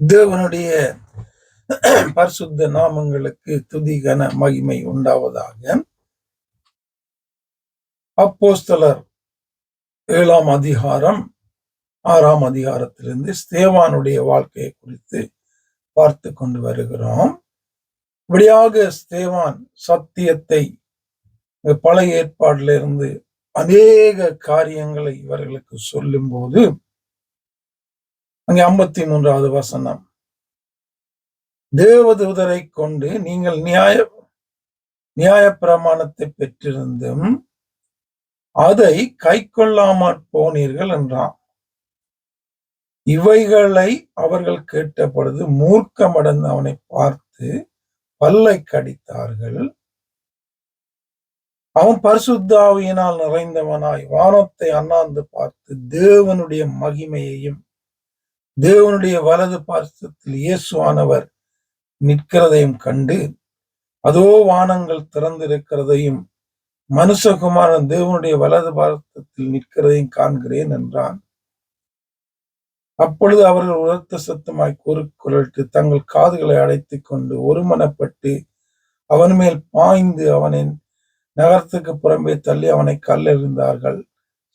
தேவனுடைய பரிசுத்த நாமங்களுக்கு துதி கன மகிமை உண்டாவதாக. அப்போஸ்தலர் ஏழாம் அதிகாரம் ஆறாம் அதிகாரத்திலிருந்து ஸ்தேவானுடைய வாழ்க்கையை குறித்து பார்த்து கொண்டு வருகிறோம். இப்படியாக ஸ்தேவான் சத்தியத்தை பழைய ஏற்பாட்டிலிருந்து அநேக காரியங்களை இவர்களுக்கு சொல்லும்போது அங்கே ஐம்பத்தி மூன்றாவது வசனம். தேவதூதரை கொண்டு நீங்கள் நியாய நியாய பிரமாணத்தை பெற்றிருந்தும் அதை கை கொள்ளாமற் போனீர்கள் என்றான். இவைகளை அவர்கள் கேட்டபொழுது மூர்க்கமடைந்து அவனை பார்த்து பல்லை கடித்தார்கள். அவன் பரிசுத்தாவியினால் நிறைந்தவனாய் வானத்தை அண்ணாந்து பார்த்து தேவனுடைய மகிமையையும் தேவனுடைய வலது பார்சத்தில் இயேசுவானவர் நிற்கிறதையும் கண்டு அதோ வானங்கள் திறந்திருக்கிறதையும் மனுஷகுமாரன் தேவனுடைய வலது பாரதத்தில் நிற்கிறதையும் காண்கிறேன் என்றான். அப்பொழுது அவர்கள் உரத்த சத்தமாய் கூறுக்குரட்டு தங்கள் காதுகளை அடைத்துக் கொண்டு ஒருமனப்பட்டு அவன் மேல் பாய்ந்து அவனின் நகரத்துக்கு புறம்பே தள்ளி அவனை கல்லெறிந்தார்கள்.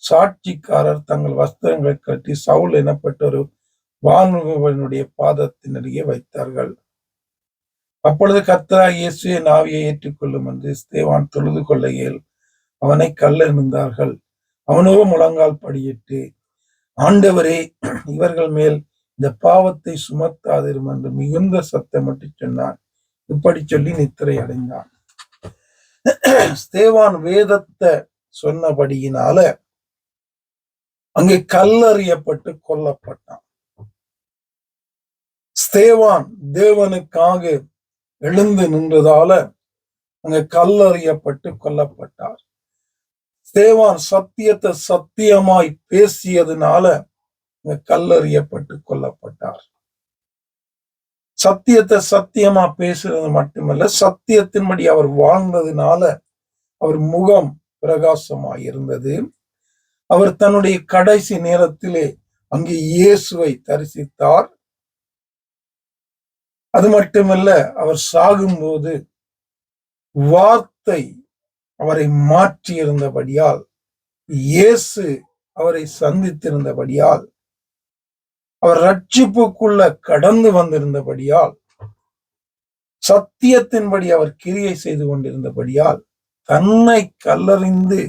சாட்சிக்காரர் தங்கள் வஸ்திரங்களை கட்டி சவுல் எனப்பட்ட ஒரு வானுடைய பாதத்தினருகே வைத்தார்கள். அப்பொழுது கத்தரா இயேசு என் ஆவியை ஏற்றுக்கொள்ளும் என்று ஸ்தேவான் தொழுது கொள்ளையில் அவனை கல்லெறிந்தார்கள் அவனோ முழங்கால் படியிட்டு ஆண்டவரே இவர்கள் மேல் இந்த பாவத்தை சுமத்தாதிரும் என்று மிகுந்த சத்தமிட்டு சொன்னான். இப்படி சொல்லி நித்திரை அடைந்தான். ஸ்தேவான் வேதத்தை சொன்னபடியினால அங்கே கல்லறியப்பட்டு கொல்லப்பட்டான். ஸ்தேவான் தேவனுக்காக எழுந்து நின்றதால அங்க கல்லறியப்பட்டு கொல்லப்பட்டார். ஸ்தேவான் சத்தியத்தை சத்தியமாய் பேசியதுனால அங்க கல்லறியப்பட்டு கொல்லப்பட்டார். சத்தியத்தை சத்தியமா பேசுறது மட்டுமல்ல சத்தியத்தின்படி அவர் வாழ்ந்ததுனால அவர் முகம் பிரகாசமாய் இருந்தது அவர் தன்னுடைய கடைசி நேரத்திலே அங்கே இயேசுவை தரிசித்தார். அது மட்டுமல்ல அவர் சாகும்போது வார்த்தை அவரை மாற்றியிருந்தபடியால் இயேசு அவரை சந்தித்திருந்தபடியால் அவர் ரட்சிப்புக்குள்ள கடந்து வந்திருந்தபடியால் சத்தியத்தின்படி அவர் கிரியை செய்து கொண்டிருந்தபடியால் தன்னை கல்லறிந்து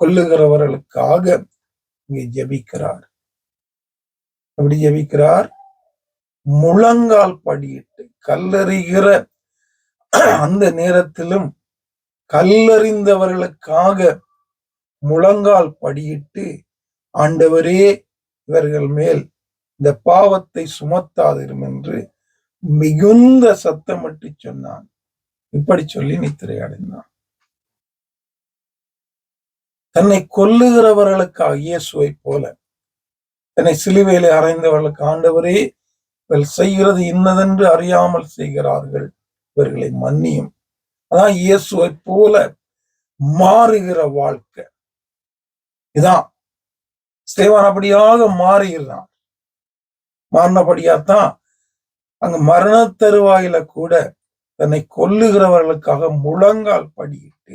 கொல்லுகிறவர்களுக்காக இங்கே ஜெபிக்கிறார். எப்படி ஜெபிக்கிறார்? முழங்கால் படியிட்டு கல்லறிகிற அந்த நேரத்திலும் கல்லறிந்தவர்களுக்காக முழங்கால் படியிட்டு ஆண்டவரே இவர்கள் மேல் இந்த பாவத்தை சுமத்தாதிரும் என்று மிகுந்த சத்தமிட்டு சொன்னான். இப்படி சொல்லி நித்திரை அடைந்தான் தன்னை கொல்லுகிறவர்களுக்காக இயேசுவை போல தன்னை சிலுவையில அறைந்தவர்களுக்கு ஆண்டவரே இவர்கள் செய்கிறது இன்னதென்று அறியாமல் செய்கிறார்கள். இவர்களை மன்னியும். அதான் இயேசுவை போல மாறுகிற வாழ்க்கை. இதான். ஸ்தேவான் அப்படியாக மாறுகிறான். மாறினபடியாத்தான் அங்க மரண தருவாயில கூட தன்னை கொல்லுகிறவர்களுக்காக முழங்கால் படியிட்டு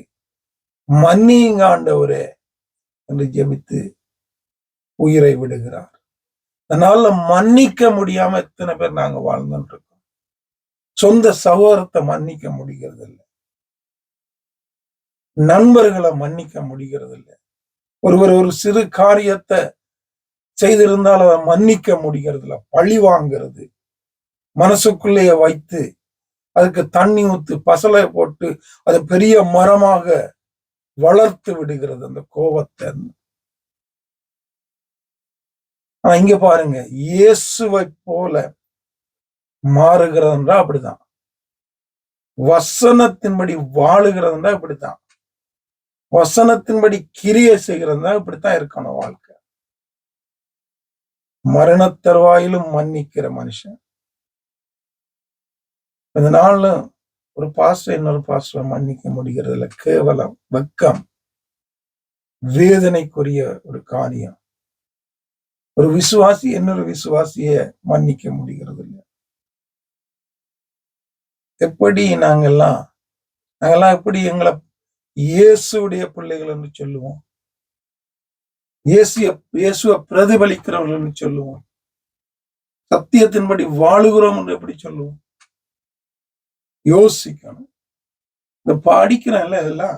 மன்னியுங்க ஆண்டவரே என்று ஜெபித்து உயிரை விடுகிறார். அதனால மன்னிக்க முடியாம எத்தனை பேர் நாங்க வாழ்ந்துட்டு இருக்கோம். சொந்த சகோதரத்தை மன்னிக்க முடிகிறது இல்லை நண்பர்களை மன்னிக்க முடிகிறது இல்லை ஒருவர் ஒரு சிறு காரியத்தை செய்திருந்தால் அதை மன்னிக்க முடிகிறது இல்லை பழி வாங்கிறது மனசுக்குள்ளேயே வைத்து அதுக்கு தண்ணி ஊத்து பசலை போட்டு அது பெரிய மரமாக வளர்த்து விடுகிறது அந்த கோபத்தை. ஆனா இங்க பாருங்க இயேசுவை போல மாறுகிறதுன்றா அப்படிதான். வசனத்தின்படி வாழுகிறதுன்றா இப்படித்தான். வசனத்தின்படி கிரிய செய்கிறதா இப்படித்தான் இருக்கணும் வாழ்க்கை. மரணத்தருவாயிலும் மன்னிக்கிற மனுஷன். இந்த நாள்ல ஒரு பாஸ்டர் இன்னொரு பாஸ்டர் மன்னிக்க முடிகிறதுல கேவலம் வெக்கம் வேதனைக்குரிய ஒரு காரியம். ஒரு விசுவாசி இன்னொரு விசுவாசிய மன்னிக்க முடிகிறது இல்லை எப்படி நாங்கெல்லாம் நாங்கெல்லாம் எப்படி எங்களை இயேசுடைய பிள்ளைகள் என்று சொல்லுவோம்? இயேசு இயேசுவை பிரதிபலிக்கிறவர்கள் என்று சொல்லுவோம். சத்தியத்தின்படி வாழுகிறோம் என்று எப்படி சொல்லுவோம்? யோசிக்கணும். இந்த படிக்கிறேன்ல இதெல்லாம்.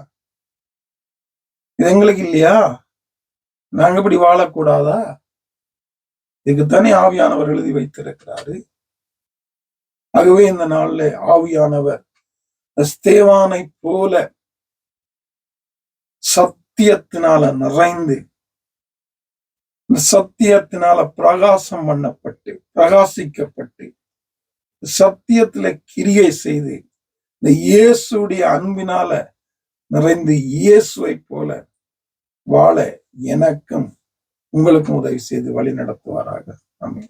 இது எங்களுக்கு இல்லையா? நாங்க இப்படி வாழக்கூடாதா? இதுக்குத்தானே ஆவியானவர் எழுதி வைத்திருக்கிறாரு. ஆகவே இந்த நாள்ல ஆவியானவர் ஸ்தேவானை போல சத்தியத்தினால நிறைந்து இந்த சத்தியத்தினால பிரகாசம் பண்ணப்பட்டு பிரகாசிக்கப்பட்டு சத்தியத்துல கிரியை செய்து இந்த இயேசுடைய அன்பினால நிறைந்து இயேசுவை போல வாழ எனக்கும் உங்களுக்கும் உதவி செய்து வழி நடத்துவாராக ஆமென்.